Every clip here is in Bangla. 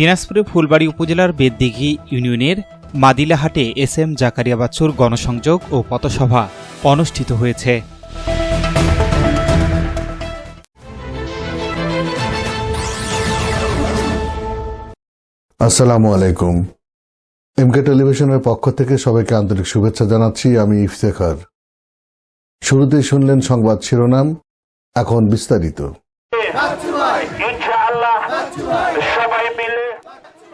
দিনাজপুরের ফুলবাড়ী উপজেলার বেদদিঘি ইউনিয়নের মাদিলাহাটে এস এম জাকারিয়া বাচ্চুর গণসংযোগ ও পথসভা অনুষ্ঠিত হয়েছে। আসসালামু আলাইকুম। এমকে টেলিভিশনের পক্ষ থেকে সবাইকে আন্তরিক শুভেচ্ছা জানাচ্ছি আমি ইফতেখার। শুরুতেই শুনলেন সংবাদ শিরোনাম এখন বিস্তারিত।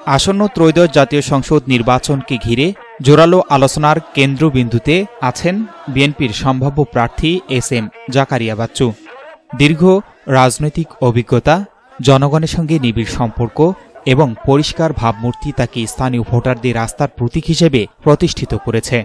আসন্ন ত্রয়োদশ জাতীয় সংসদ নির্বাচনকে ঘিরে জোরালো আলোচনার কেন্দ্রবিন্দুতে আছেন বিএনপির সম্ভাব্য প্রার্থী এস এম জাকারিয়া বাচ্চু দীর্ঘ রাজনৈতিক অভিজ্ঞতা, জনগণের সঙ্গে নিবিড় সম্পর্ক এবং পরিষ্কার ভাবমূর্তি তাকে স্থানীয় ভোটারদের রাস্তার প্রতীক হিসেবে প্রতিষ্ঠিত করেছে।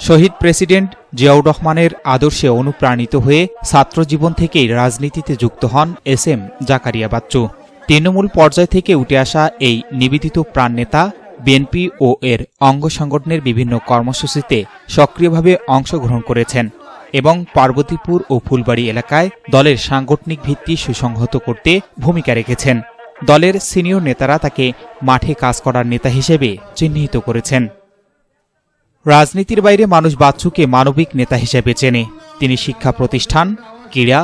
শহীদ প্রেসিডেন্ট জিয়াউর রহমানের আদর্শে অনুপ্রাণিত হয়ে ছাত্রজীবন থেকেই রাজনীতিতে যুক্ত হন এস এম জাকারিয়া বাচ্চু তৃণমূল পর্যায় থেকে উঠে আসা এই নিবেদিত প্রাণ নেতা, বিএনপি ও এর অঙ্গ সংগঠনের বিভিন্ন কর্মসূচিতে সক্রিয়ভাবে অংশগ্রহণ করেছেন এবং পার্বতীপুর ও ফুলবাড়ি এলাকায় দলের সাংগঠনিক ভিত্তি সুসংহত করতে ভূমিকা রেখেছেন। দলের সিনিয়র নেতারা তাকে মাঠে কাজ করার নেতা হিসেবে চিহ্নিত করেছেন। রাজনীতির বাইরে মানুষ বাচ্চুকে মানবিক নেতা হিসেবে চেনে। তিনি শিক্ষা প্রতিষ্ঠান, ক্রীড়া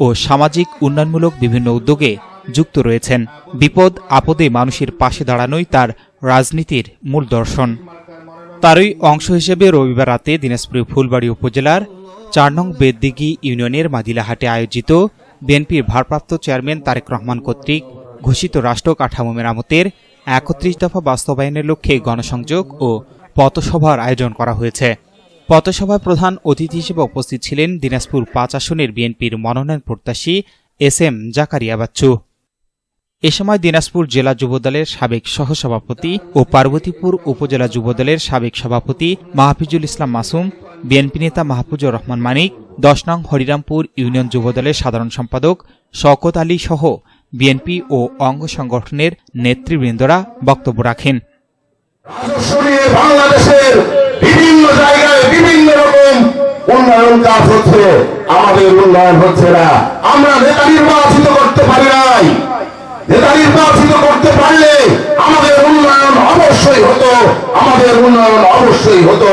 ও সামাজিক উন্নয়নমূলক বিভিন্ন উদ্যোগে যুক্ত রয়েছেন। বিপদ আপদে মানুষের পাশে দাঁড়ানোই তার রাজনীতির মূল দর্শন। তারই অংশ হিসেবে রবিবার রাতে দিনাজপুরের ফুলবাড়ি উপজেলার চার নং বেদদিঘি ইউনিয়নের মাদিলাহাটে আয়োজিত বিএনপির ভারপ্রাপ্ত চেয়ারম্যান তারেক রহমান কর্তৃক ঘোষিত রাষ্ট্র কাঠামো মেরামতের একত্রিশ দফা বাস্তবায়নের লক্ষ্যে গণসংযোগ ও পথসভার আয়োজন করা হয়েছে। পথসভায় প্রধান অতিথি হিসেবে উপস্থিত ছিলেন দিনাজপুর পাঁচ আসনের বিএনপির মনোনয়ন প্রত্যাশী এস এম জাকারিয়া বাচ্চু। এ সময় দিনাজপুর জেলা যুবদলের সাবেক সহসভাপতি ও পার্বতীপুর উপজেলা যুবদলের সাবেক সভাপতি মাহফিজুল ইসলাম মাসুম, বিএনপি নেতা মাহফুজুর রহমান মানিক, দশ নং হরিরামপুর ইউনিয়ন যুবদলের সাধারণ সম্পাদক শওকত আলী সহ বিএনপি ও অঙ্গ সংগঠনের নেতৃবৃন্দরা বক্তব্য রাখেন। বাংলাদেশের বিভিন্ন জায়গায় বিভিন্ন রকম উন্নয়ন কাজ হচ্ছে, আমাদের উন্নয়ন হচ্ছে না আমরা নেতা নির্বাচিত করতে পারি নাই নেতা নির্বাচিত করতে পারলে আমাদের উন্নয়ন অবশ্যই হতো আমাদের উন্নয়ন অবশ্যই হতো।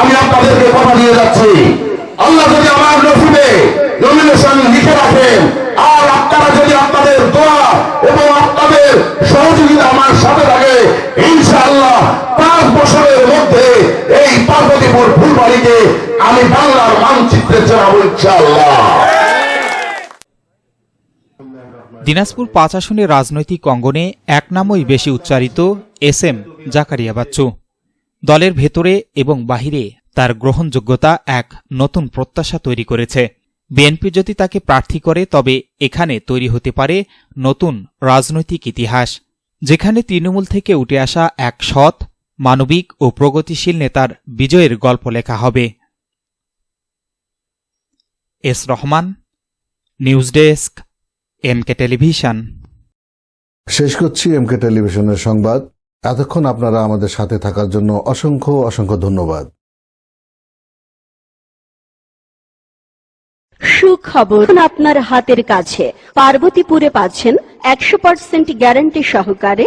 আমি আপনাদেরকে কথা দিয়ে যাচ্ছি। আল্লাহ যদি আমার নসিবে নমিনেশন লিখে রাখেন, আর আপনারা যদি আপনাদের দোয়া এবং আপনাদের সহযোগিতা আমার সাথে থাকে, ইনশাআল্লাহ পাঁচ বছরের মধ্যে এই পার্বতীপুর ফুলবাড়িকে আমি বাংলার মানচিত্রে জানাব ইনশাআল্লাহ দিনাজপুর পাঁচ আসনের রাজনৈতিক অঙ্গনে এক নামই বেশি উচ্চারিত এস এম জাকারিয়া বাচ্চু দলের ভেতরে এবং বাহিরে তার গ্রহণযোগ্যতা এক নতুন প্রত্যাশা তৈরি করেছে। বিএনপি যদি তাকে প্রার্থী করে, তবে এখানে তৈরি হতে পারে নতুন রাজনৈতিক ইতিহাস। যেখানে তৃণমূল থেকে উঠে আসা এক সৎ, মানবিক ও প্রগতিশীল নেতার বিজয়ের গল্প লেখা হবে। S Rahman, news desk MK television শেষ করছি এমকে টেলিভিশনের সংবাদ। এতক্ষণ আপনারা আমাদের সাথে থাকার জন্য অসংখ্য অসংখ্য ধন্যবাদ। সুখবর। আপনার হাতের কাছে। পার্বতীপুরে পাচ্ছেন একশো পার্সেন্ট গ্যারান্টি সহকারে